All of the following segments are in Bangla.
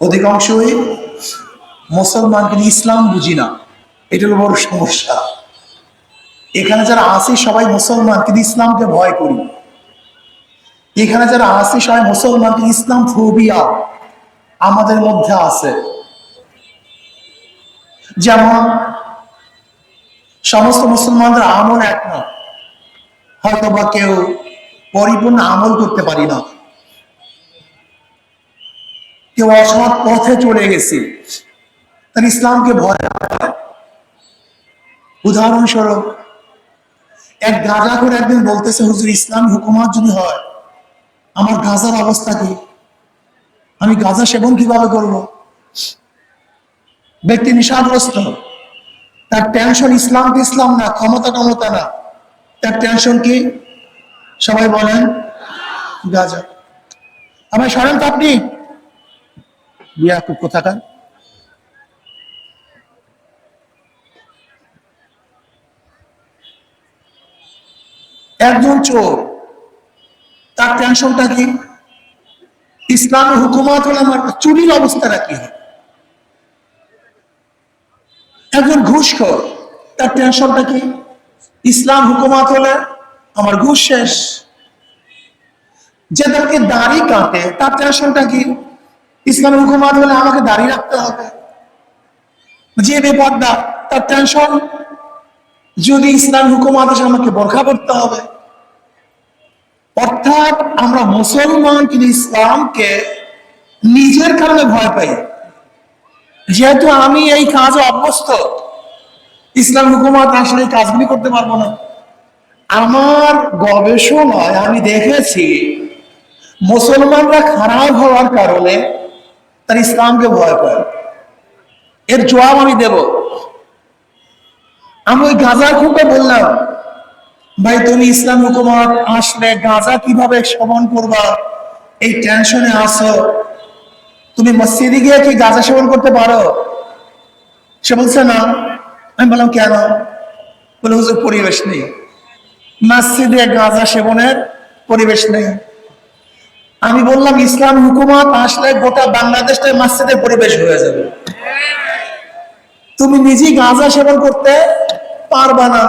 অধিকাংশই মুসলমান কিন্তু ইসলাম বুঝি না। এটা হলো বড় সমস্যা। এখানে যারা আসি সবাই মুসলমান কিন্তু ইসলামকে ভয় করি। এখানে যারা আসি সবাই মুসলমান কিন্তু ইসলাম ফোবিয়া আমাদের মধ্যে আছে। যেমন, সমস্ত মুসলমানদের আমল এক না। হয়তো বা কেউ পরিপূর্ণ আমল করতে পারি না। কেউ অসৎ পথে চলে গেছে। তার ইসলামকে ভয় উদাহরণস্বরূপ, এক গাঁজা করে একদিন বলতেছে, হুজুর, ইসলাম হুকুমাত যদি হয়, আমার গাজার অবস্থা কি? আমি গাঁজা সেবন কীভাবে করব? ব্যক্তি নিশাগ্রস্ত। তার টেনশন ইসলাম কি ইসলাম না? ক্ষমতা ক্ষমতা না। তার টেনশন কি? সবাই বলেন, গাজা। আমার সরেন তো আপনি। বিয়া খুব কোথাকার? একজন চোর। তার টেনশনটা কি? ইসলামী হুকুমাত হলে আমার চুরির অবস্থাটা কি? হয় একজন ঘুষখোর। তার টেনশনটা কি? ইসলাম হুকুমাত হলে আমার ঘুষ শেষ। যে তাকে দাড়ি কাটে তার টেনশনটা কি? ইসলাম হুকুমাত হলে আমাকে দাড়ি রাখতে হবে। যে বেপর্দা, তার টেনশন যদি ইসলাম হুকুমাত আসে আমাকে বোরখা করতে হবে, অর্থাৎ আমরা মুসলমান কিন্তু ইসলামকে নিজের কারণে ভয় পাই। যেহেতু আমি এই কাজে অভ্যস্ত, ইসলাম হুকুমাত আসলে এই কাজগুলি করতে পারব না। আমার গবেষণায় আমি দেখেছি, মুসলমানরা খারাপ হওয়ার কারণে তার ইসলামকে ভয় পায় এর জবাব আমি দেব। আমি ওই গাঁজা খুঁটে বললাম, ভাই, তুমি ইসলাম হুকুমত আসলে গাঁজা কীভাবে সেবন করবা? এই টেনশনে আসো তুমি মসজিদে গিয়ে কি গাঁজা সেবন করতে পারো? সে বলছে, না। আমি বললাম, কেন? বলে, হুজুর, পরিবেশ নেই। মসজিদে গাঁজা সেবনের পরিবেশ নেই। আমি বললাম, ইসলাম হুকুমত আসলে গোটা বাংলাদেশটাই মসজিদের পরিবেশ হয়ে যাবে। তুমি নিজেই গাঁজা সেবন করতে পারবা না,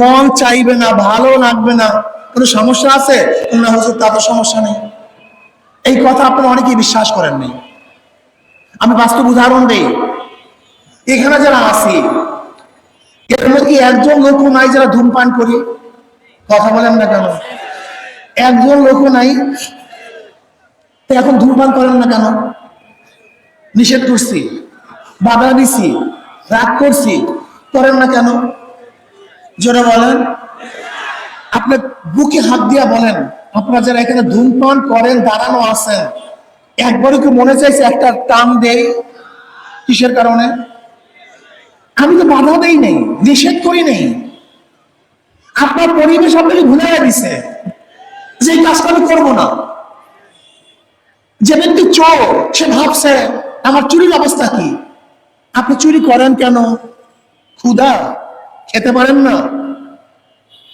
মন চাইবে না, ভালো লাগবে না। কোনো সমস্যা আছে? না হুজুর তাদের সমস্যা নেই। এই কথা আপনারা অনেকেই বিশ্বাস করেন নাই। আমি বাস্তব উদাহরণ দিই। এখানে যারা আছি এর মধ্যে একজন লোক নাই যারা ধূমপান করি? কথা বলেন না কেন? একজন লোক নাই তো এখন ধূমপান করেন না কেন? নিষেধ করছি, বাধা দিছি, রাগ করছি, করেন না কেন? জোরে বলেন। আপনি বুকে হাত দিয়া বলেন, আপনারা যারা এখানে ধূমপান করেন, দাঁড়ানো আছেন, একবারও কি মনে চাইছে একটা টান দেই কিসের কারণে? আমি তো বাধা দেই নেই, নিষেধ করি নেই। আপনার পরিবেশ আপনাকে ভুলে দিছে, যে কাজটা আমি করব না। যে ব্যক্তি চোর, সে ভাবছে, আমার চুরির অবস্থা কি? আপনি চুরি করেন কেন? ক্ষুধা? খেতে পারেন না?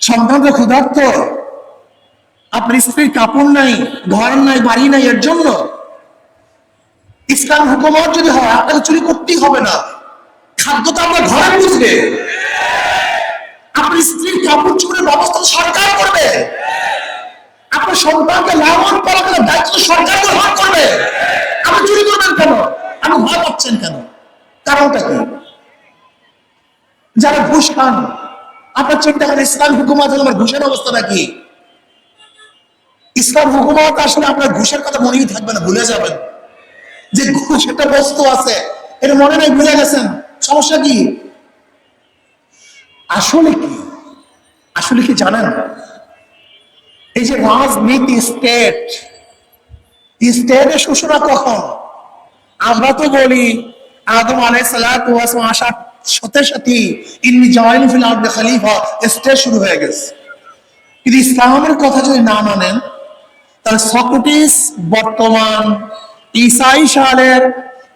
সন্তানরা ক্ষুধার্ত? আপনার স্ত্রীর কাপড় নাই, ঘর নাই, বাড়ি নাই, এর জন্য? ইসলাম হুকুমত যদি হয়, আপনাকে চুরি করতেই হবে না। খাদ্য তো আপনার ঘরে বুঝবে আপনার স্ত্রীর কাপড় চুরির ব্যবস্থা সরকার করবে। আপনার সন্তানকে দায়িত্ব সরকার করবে। আপনি চুরি করবেন কেন? আপনি ভয় পাচ্ছেন কেন? কারণটা কি? যারা ঘুষ খান, আপনার চিন্তা করেন ইসলাম আমার ঘুষের অবস্থাটা কি? ইসলাম আসলে আপনার ঘুষের কথা মনেই থাকবে না, ভুলে যাবেন। যে ঘুষ একটা বস্তু আছে, এটা মনে নাই, ভুলে গেছেন। সমস্যা কি? আসলে কি? আসলে কি জানেন? এই যে রাজনীতি স্টেট স্টেটের সূচনা কখন? আমরা তো বলি আদম আসার সাথে সাথে আরদে খলিফা স্টেট শুরু হয়ে গেছে। কিন্তু ইসলামের কথা যদি না মানেন, তাহলে বর্তমান ইসাই সালের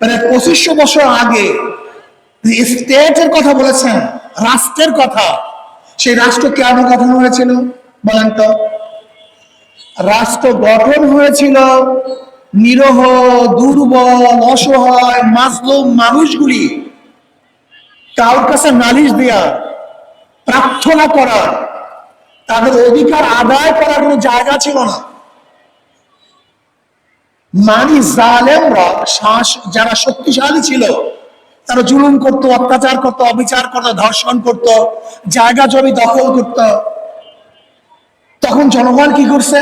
মানে পঁচিশশো বছর আগে স্টেটের কথা বলেছেন, রাষ্ট্রের কথা, সেই রাষ্ট্র কেন গঠন হয়েছিল বলেন তো? রাষ্ট্র গঠন হয়েছিল, নিরহ, দুর্বল, অসহায়, মাজলুম মানুষগুলি কারোর কাছে নালিশ দেয়া, প্রার্থনা করা, তাদের অধিকার আদায় করার কোনো জায়গা ছিল না। মানি জালেমরা শ্বাস যারা শক্তিশালী ছিল, তারা জুলুম করত, অত্যাচার করত, অবিচার করত, ধর্ষণ করত, জায়গা জমি দখল করত। তখন জনগণ কি করছে?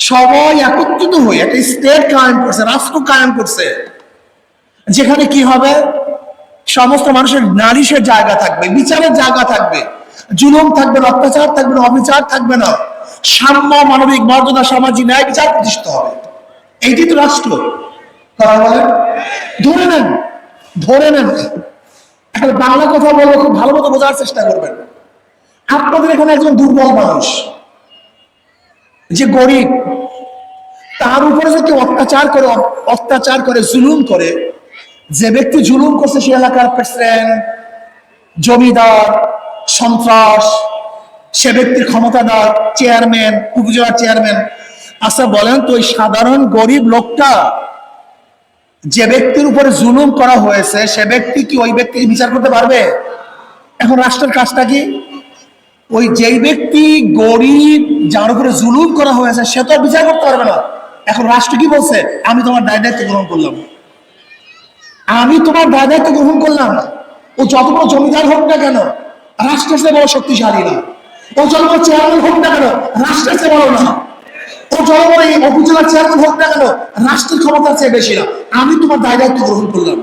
সবাই একত্রিত হয়ে একটা স্টেট কায়েম করছে, রাষ্ট্র কায়েম করছে। যেখানে কি হবে? সমস্ত মানুষের নারিশের জায়গা থাকবে, বিচারের জায়গা থাকবে। জুলুম থাকবে না অত্যাচার থাকবে না, অবিচার থাকবে না। সাম্য, মানবিক, মর্যাদা, সামাজিক ন্যায় বিচার প্রতিষ্ঠিত হবে। এইটি তো রাষ্ট্র। কথা বলেন ধরে নেন ধরে নেন। একটা বাংলা কথা বলব, খুব ভালো মতো বোঝার চেষ্টা করবেন। আপনাদের এখানে একজন দুর্বল মানুষ। যে গরিব তার উপরে যদি অত্যাচার করে অত্যাচার করে, জুলুম করে, যে ব্যক্তি জুলুম করছে সে এলাকার প্রেসিডেন্ট জমিদার, সন্ত্রাস, সে ব্যক্তির ক্ষমতাদার চেয়ারম্যান উপজেলার চেয়ারম্যান আচ্ছা বলেন তো ওই সাধারণ গরিব লোকটা যে ব্যক্তির উপরে জুলুম করা হয়েছে, সে ব্যক্তি কি ওই ব্যক্তিকে বিচার করতে পারবে? এখন রাষ্ট্রের কাজটা কি? ওই যেই ব্যক্তি গরিব, যার উপরে জুলুম করা হয়েছে, সে তো বিচার করতে পারবে না। এখন রাষ্ট্র কি বলছে? আমি তোমার দায় দায়িত্ব গ্রহণ করলাম। আমি তোমার দায় দায়িত্ব গ্রহণ করলাম। না ও যত বড় জমিদার হোক না কেন, রাষ্ট্রের চেয়ে বড় শক্তিশালী না। ও যত বড় চেয়ারম্যান হোক না কেন, রাষ্ট্রের চেয়ে বড় না। ও যত বড় এই উপজেলার চেয়ারম্যান হোক না কেন, রাষ্ট্রের ক্ষমতার চেয়ে বেশি না। আমি তোমার দায় দায়িত্ব গ্রহণ করলাম।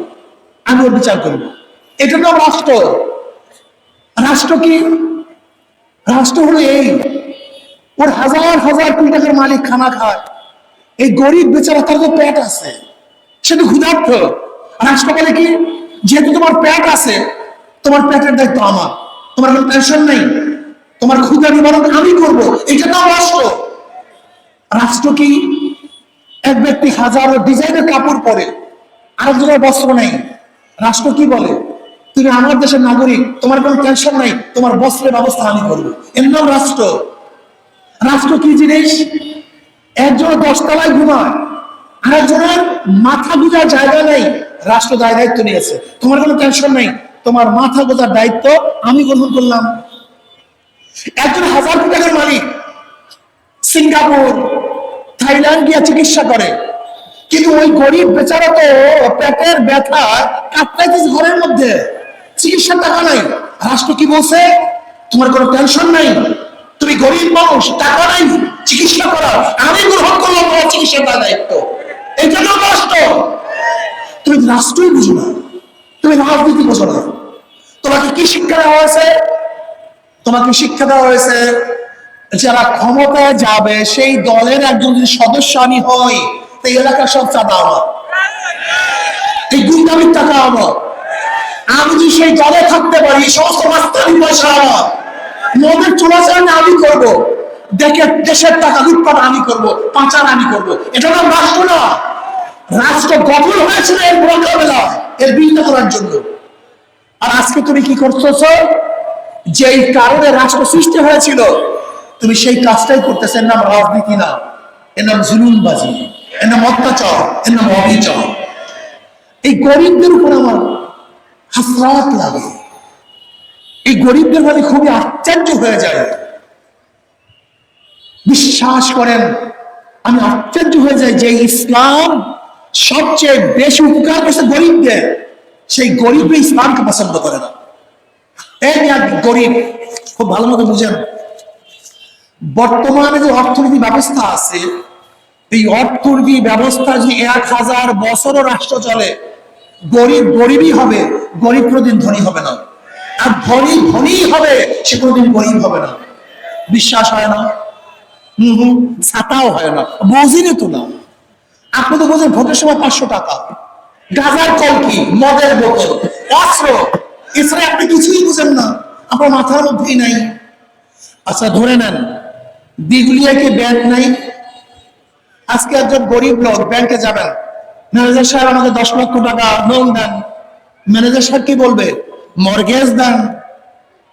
আমি ওর বিচার করব। এটা তো রাষ্ট্র। রাষ্ট্র কি? রাষ্ট্র হলো এই। ওর হাজার হাজার কোটি টাকার মালিক খানা খায়। এই গরিব বেচারা, তার তো পেট আছে। সে তো ক্ষুধার্থ রাষ্ট্র বলে কি, যেহেতু তোমার পেট আছে, তোমার পেটের দায়িত্ব আমার। তোমার কোনো টেনশন নেই। তোমার ক্ষুধা নিবারণ আমি করব। এটা তো রাষ্ট্র। রাষ্ট্র কি? এক ব্যক্তি হাজারো ডিজাইনের কাপড় পরে, আরেকজনের বস্ত্র নেই। রাষ্ট্র কি বলে? তুমি আমার দেশের নাগরিক, তোমার কোনো টেনশন নাই, তোমার বস্ত্রের ব্যবস্থা আমি করব। এর নাম রাষ্ট্র। রাষ্ট্র কি জিনিস? একজনের দশতলায় ঘুমায়, আরেকজনের মাথা গুজার জায়গা নেই, রাষ্ট্র দায় দায়িত্ব নিয়েছে। তোমার কোনো টেনশন নেই, তোমার মাথা গোজার দায়িত্ব আমি গ্রহণ করলাম। একজন হাজার কোটি টাকার মালিক, সিঙ্গাপুর, থাইল্যান্ড গিয়ে চিকিৎসা করে। কিন্তু ওই গরিব বেচারা তো পেটের ব্যথা কাটতেছে ঘরের মধ্যে। চিকিৎসার টাকা নাই। রাষ্ট্র কি বলছে? তোমার কোনো টেনশন নাই? তুমি গরিব মানুষ, টাকা নাই, চিকিৎসা করার আমি গ্রহণ করলাম তোমার চিকিৎসার দায়িত্ব। এটা তো রাষ্ট্র তুমি রাষ্ট্রই বুঝো না। তুমি রাজনীতি বোঝো না। তোমাকে কি শিক্ষা দেওয়া হয়েছে? তোমাকে শিক্ষা দেওয়া হয়েছে? যারা ক্ষমতায় যাবে, সেই দলের একজন যদি সদস্য আমি হই এই এলাকার সব চাঁদা আমার। এই গুন্ডামির টাকা আমার। আমি যদি সেই দলে থাকতে পারি? সমস্ত মাস্তানি পয়সা আমার। মদের চলাচল আমি করব। দেখে দেশের টাকা লুটপাট আমি করব, পাচার আমি করব। এটা নাম রাষ্ট্র না। রাষ্ট্র গঠন হয়েছিল এর মোকাবেলা, এর বিরোধিতা করার জন্য। আর আজকে তুমি কি করতেছো যেই কারণে রাষ্ট্র সৃষ্টি হয়েছিল, তুমি সেই কাজটাই করতেছো। এর নাম রাজনীতি না। এর নাম জুলুমবাজি। এর নাম অত্যাচার। এর নাম অবিচার। এই গরিবদের উপর আমার হাসরাত লাগে। এই গরিবদের মানে খুবই আশ্চর্য হয়ে যায়। বিশ্বাস করেন, আমি আশ্চর্য হয়ে যাই যে ইসলাম সবচেয়ে বেশি উপকার করছে গরিবদের। সেই গরিবরা ইসলামকে পছন্দ করে না। এই এক গরিব, খুব ভালো মতো বুঝেন। বর্তমানে যে অর্থনীতি ব্যবস্থা আছে, এই অর্থনীতি ব্যবস্থা যে এক হাজার বছরও রাষ্ট্র চলে, গরিব গরিবই হবে। গরিব কোনোদিন ধনী হবে না। আর ধনী ধনী হবে, সে কোনোদিন গরিব হবে না। বিশ্বাস হয় না। হম হম ছাতাও হয় না। বুঝিনি তো না। আপনি তো বোঝেন ভোটের সময় পাঁচশো টাকা। গাজার কলকি মদের বোতল অস্ত্র। এছাড়া আপনি কিছুই বুঝেন না। আপনার মাথার মধ্যেই নাই। আচ্ছা ধরে নেন দিগুলিয়াকে ব্যাংক নাই। আজকে একজন গরিব লোক ব্যাংকে যাবেন। ম্যানেজার সাহেব আমাকে দশ লক্ষ টাকা লোন দেন। ম্যানেজার সাহেব কি বলবে? মর্গেজ দেন।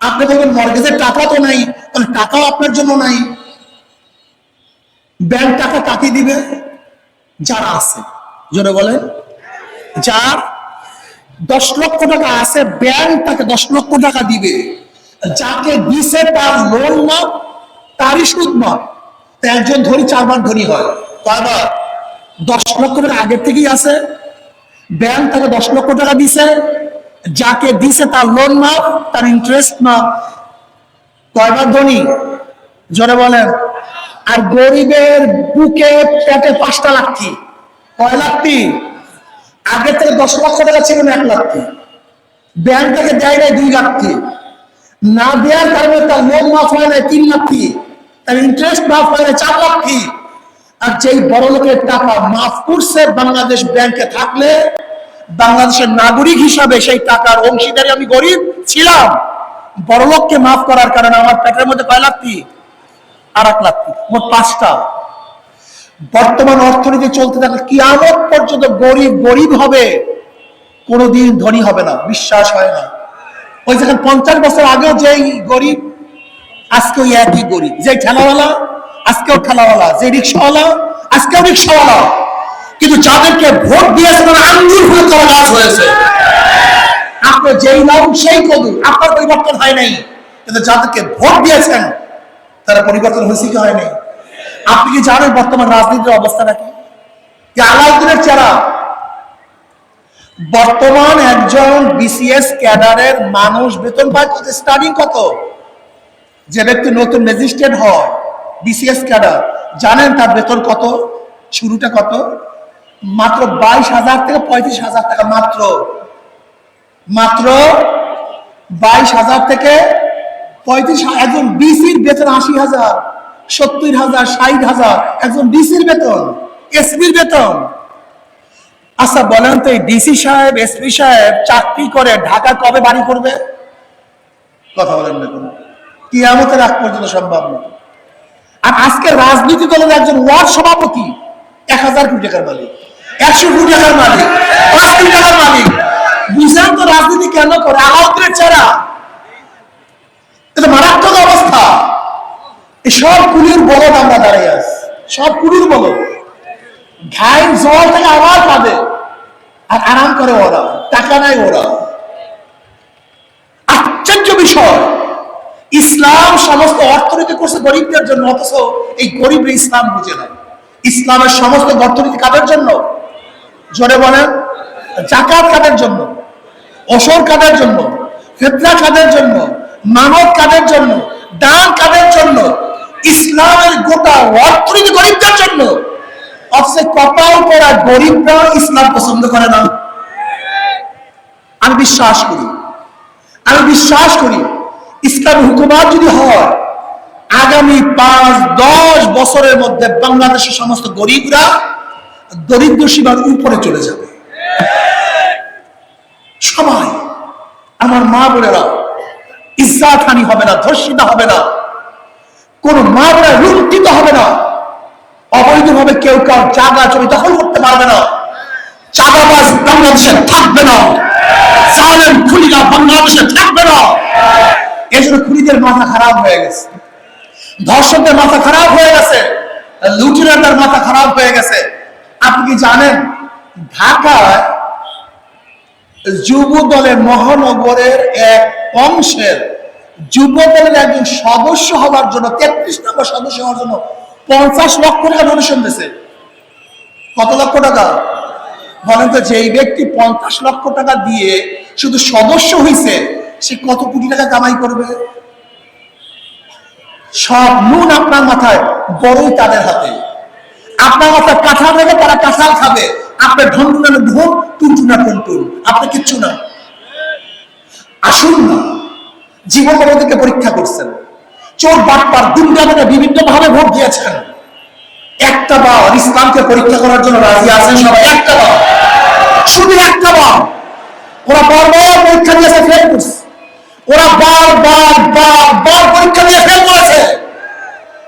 আপনি বলবেন মর্গেজের টাকা তো নাই। টাকাও আপনার জন্য নাই। ব্যাংক টাকা কাকে দিবে? যারা আছে। জোরে বলেন। যার দশ লক্ষ টাকা আছে ব্যাংক তাকে দশ লক্ষ টাকা দিবে। যাকে দিছে তার লোন মাপ তারই সুদ মাপ একজন ধনী, চারবার ধনী হয়। কয়বার দশ লক্ষ টাকা আগের থেকেই আছে। ব্যাংক তাকে দশ লক্ষ টাকা দিছে, যাকে দিছে তার লোন মাপ তার ইন্টারেস্ট মাপ কয়বার ধনী? জোরে বলেন। আর গরিবের বুকে পেটে পাঁচটা লাঠি। কয় লাখটি আগে থেকে দশ লক্ষ টাকা ছিল এক লাখটি ব্যাংক থেকে দেয় নাই দুই লাখটি না দেওয়ার কারণে তার লোন মাফ হয় নাই তিন লাখটি তার ইন্টারেস্ট মাফ হয় নাই চার লাখটি আর যেই বড় লোকের টাকা মাফ করছে বাংলাদেশ ব্যাংকে থাকলে, বাংলাদেশের নাগরিক হিসাবে সেই টাকার অংশীদারি আমি গরিব ছিলাম। বড় লোককে মাফ করার কারণে আমার পেটের মধ্যে কয় লাখটি আর এক লাখটি মোট পাঁচটা। বর্তমান অর্থনীতি চলতে থাকলে কি কিয়ামত পর্যন্ত গরিব গরিব হবে, কোনোদিন ধনী হবে না, বিশ্বাস হয় না। ওই যখন পঞ্চাশ বছর আগেও যেই গরিব আজকে ওই একই গরিব। যে ঠেলাওয়ালা আজকেও ঠেলাওয়ালা, যে রিক্সাওয়ালা, আজকেও রিক্সাওয়ালা। কিন্তু যাদেরকে ভোট দিয়েছে তারা আঙ্গুর হয়ে কলা গাছ হয়েছে। আপনার যেই নাম, সেই কদু আপনার পরিবর্তন হয় নাই। কিন্তু যাদেরকে ভোট দিয়েছেন, তারা পরিবর্তন হয়েছে কি হয় নাই? আপনি কি জানেন বর্তমান রাজনীতির অবস্থাটা কি যে আলাউদ্দিনের চেহারা। বর্তমান একজন বিসিএস ক্যাডারের মানুষ বেতন পায় কত? স্টার্টিং কত? যে ব্যক্তি নতুন ম্যাজিস্ট্রেট হয় বিসিএস ক্যাডার। জানেন তার বেতন কত? শুরুটা কত? মাত্র বাইশ হাজার থেকে পঁয়ত্রিশ হাজার টাকা মাত্র। মাত্র বাইশ হাজার থেকে পঁয়ত্রিশ একজন বিসির বেতন আশি হাজার, সত্তর হাজার, ষাট হাজার। একজন ডিসির বেতন, এসপির বেতন। আচ্ছা বলেন তো এই ডিসি সাহেব, এসপি সাহেব চাকরি করে ঢাকা কবে বাড়ি করবে? কথা বলেন না কি আমাদের আগ পর্যন্ত সম্ভব না। আর আজকে রাজনীতি দলের একজন ওয়ার্ড সভাপতি এক হাজার কোটি টাকার মালিক, একশো কোটি টাকার মালিক, পাঁচ কোটি টাকার মালিক। বুঝেন তো রাজনীতি কেন করে? আলাউদ্দিনের চেহারা। এটা মারাত্মক অবস্থা। এই সব কুলির বলদ আমরা দাঁড়িয়ে আছি। সব কুলির বলদ। ঘাই জল থেকে আবার পাবে। আর আরাম করে ওরা টাকা নাই ওরা আশ্চর্য বিষয়। ইসলাম সমস্ত অর্থনীতি করছে গরিবদের জন্য, অথচ এই গরিব ইসলাম বুঝে না। ইসলামের সমস্ত অর্থনীতি কাদের জন্য? জোরে বলেন, জাকাত কাদের জন্য? অসর কাদের জন্য? ফেতরা কাদের জন্য? মানব কাদের জন্য? দান কাদের জন্য? ইসলামের গোটা অর্থনীতি গরিবদের জন্য। অথচ কপাল করা গরিবরা ইসলাম পছন্দ করে না। আমি বিশ্বাস করি। আমি বিশ্বাস করি ইসলাম হুকুমাত যদি হয়, আগামী পাঁচ, দশ বছরের মধ্যে বাংলাদেশের সমস্ত গরিবরা দরিদ্র সীমার উপরে চলে যাবে। সবাই, আমার মা বোনেরা, ইজ্জাত হানি হবে না, ধর্ষিতা হবে না, কোন মা বোনেরা লুণ্ঠিত হবে না, অবৈধভাবে কেউ কাউ জায়গা জমি দখল করতে পারবে না, চাঁদাবাজ বাংলাদেশে থাকবে না, জালেম খুনিরা বাংলাদেশে থাকবে না। এই জন্য খুনিদের মাথা খারাপ হয়ে গেছে। ধর্ষকদের মাথা খারাপ হয়ে গেছে। লুটিরাদের মাথা খারাপ হয়ে গেছে। আপনি কি জানেন, ঢাকায় যুব দলের মহানগরের এক অংশের যুব দলের একজন সদস্য হওয়ার জন্য, তেত্রিশ নম্বর সদস্য হওয়ার জন্য পঞ্চাশ লক্ষ টাকা ডোনেশন দিয়েছে। কত লক্ষ টাকা? বলেন তো, যেই ব্যক্তি পঞ্চাশ লক্ষ টাকা দিয়ে শুধু সদস্য হয়েছে সে কত কোটি টাকা কামাই করবে? সব নুন আপনার মাথায়, বড়ই তাদের হাতে। আপনার মাথায় কাঁঠাল রেখে তারা কাঁঠাল খাবে। আপনার ঢন্টুনানো ঢোল টুনটুনা টুনটুন। আপনি কিচ্ছু না। আসুন না। জীবন আমাদেরকে পরীক্ষা করছেন। চোর, বাটপার দুর্গাদের বিভিন্ন ভাবে ভোট দিয়েছেন। একটা বার ইসলামকে পরীক্ষা করার জন্য রাজি আছেন সবাই? একটা বার। শুধু একটা বার। ওরা বারবার পরীক্ষা দিয়েছে, ফেল করছে। ওরা বার বার বার বার পরীক্ষা দিয়ে ফেল করেছে।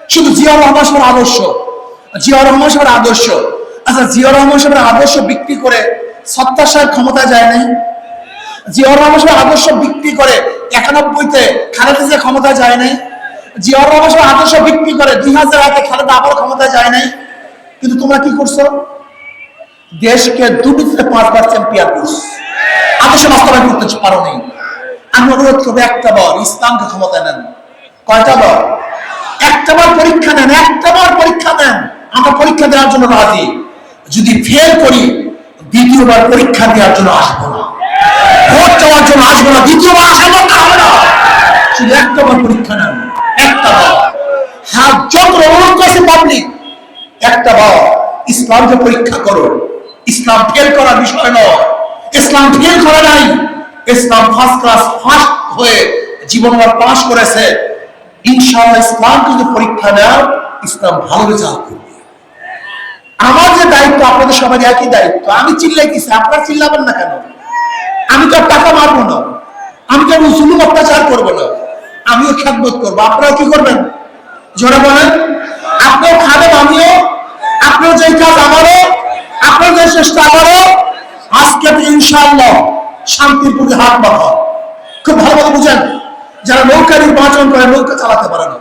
শুধু জিয়া রহমান সাহেবের আদর্শ। জিয়া রহমান সাহেবের আদর্শ। আচ্ছা জিয়া রহমান সাহেবের আদর্শ বিক্রি করে সত্তার সাহেব ক্ষমতা যায় নাই? জিয়া রহমান সাহেবের আদর্শ বিক্রি করে একানব্বইতে খালেদা জিয়া ক্ষমতা যায় নাই? জিয়া রহমান সাহেবের আদর্শ বিক্রি করে দুই হাজার আগে খালেদা আবার ক্ষমতা যায় নাই? কিন্তু তোমরা কি করছ? দেশকে দুটিতে পাঁচবার চ্যাম্পিয়ন দিস আদর্শ বাস্তবায়ন করতে পারো নেই। আমি অনুরোধ করব একটা বার ইসলামকে ক্ষমতায় নেন। কয়টা বার? একটা বার পরীক্ষা নেন, একটা বার পরীক্ষা নেন আমরা পরীক্ষা দেওয়ার জন্য রাজি। যদি ফেল করি, দ্বিতীয়বার পরীক্ষা দেওয়ার জন্য আসব না। ভোট চাওয়ার জন্য আসব না, দ্বিতীয়বার আসার দরকার হবে না। শুধু একটা বার পরীক্ষা নেন, একটা বার। হাত যত অনুরোধ করছে পাবলিক একটা বার। ইসলামকে পরীক্ষা করো। ইসলাম ফেল করার বিষয় নয়। ইসলাম ফেল করে নাই। ইসলাম ফার্স্ট ক্লাস ফার্স্ট হয়ে জীবন পাশ করেছে, ইনশাআল্লাহ ইসলামকে যদি পরীক্ষা নেও ইসলাম ভালো রেজাল্ট করবে। আমার যে দায়িত্ব, আপনাদের সবাই একই দায়িত্ব। আমি চিল্লাইতেছি, আপনারা চিল্লাবেন না কেন? আমি তো টাকা মারবো না। আমি তো জুলুম অত্যাচার করব না। আমিও খ্যাতবোধ করব। আপনারাও কি করবেন? জোরে বলেন। আপনিও খাবেন, আমিও। আপনার যে কাজ আমারও, আপনার যে চেষ্টা আমারও। আজকে ইনশাআল্লাহ শান্তির প্রতি হাত বাঁধা। খুব ভালো বুঝেন, যারা নৌকা নির্বাচন করে নৌকা চালাতে পারে না,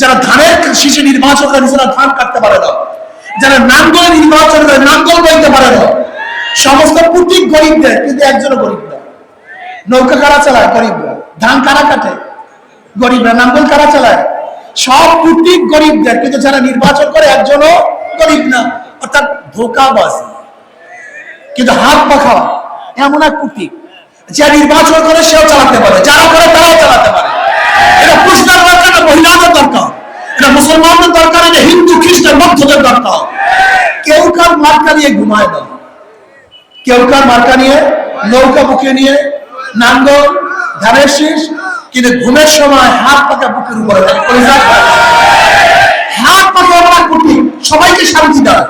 যারা ধানের শীষে নির্বাচন করে নিজেরা ধান কাটতে পারে না, যারা নাঙ্গল নির্বাচন করে নাঙ্গল বলতে পারে না, সমস্ত প্রতীক গরিবদের, কিন্তু একজনও গরিব না। নৌকা কারা চালায়? গরিবরা। ধান কারা কাটে? গরিবরা। নাঙ্গল কারা চালায়? সব প্রতীক গরিবদের, কিন্তু যারা নির্বাচন করে একজনও গরিব না, অর্থাৎ ধোকাবাজি। কিন্তু হাত পাখা এমন এক প্রতীক যে নির্বাচন করে সেও চালাতে পারে, যারা করে তারাও চালাতে পারে। এটা পুরুষদের দরকার না, মহিলাদের দরকার? এটা মুসলমানদের দরকার, এটা হিন্দু, খ্রিস্টান, বৌদ্ধদের দরকার? কেউ কার মার্কা নিয়ে ঘুমায় না। কেউ কার মার্কা নিয়ে নৌকা বুকে নিয়ে নাঙ্গল, ধানের শীষ, কিন্তু ঘুমের সময় হাত পাকা বুকের উপরে হাত পাকা আমরা কুটি, সবাইকে শান্তি দেয়।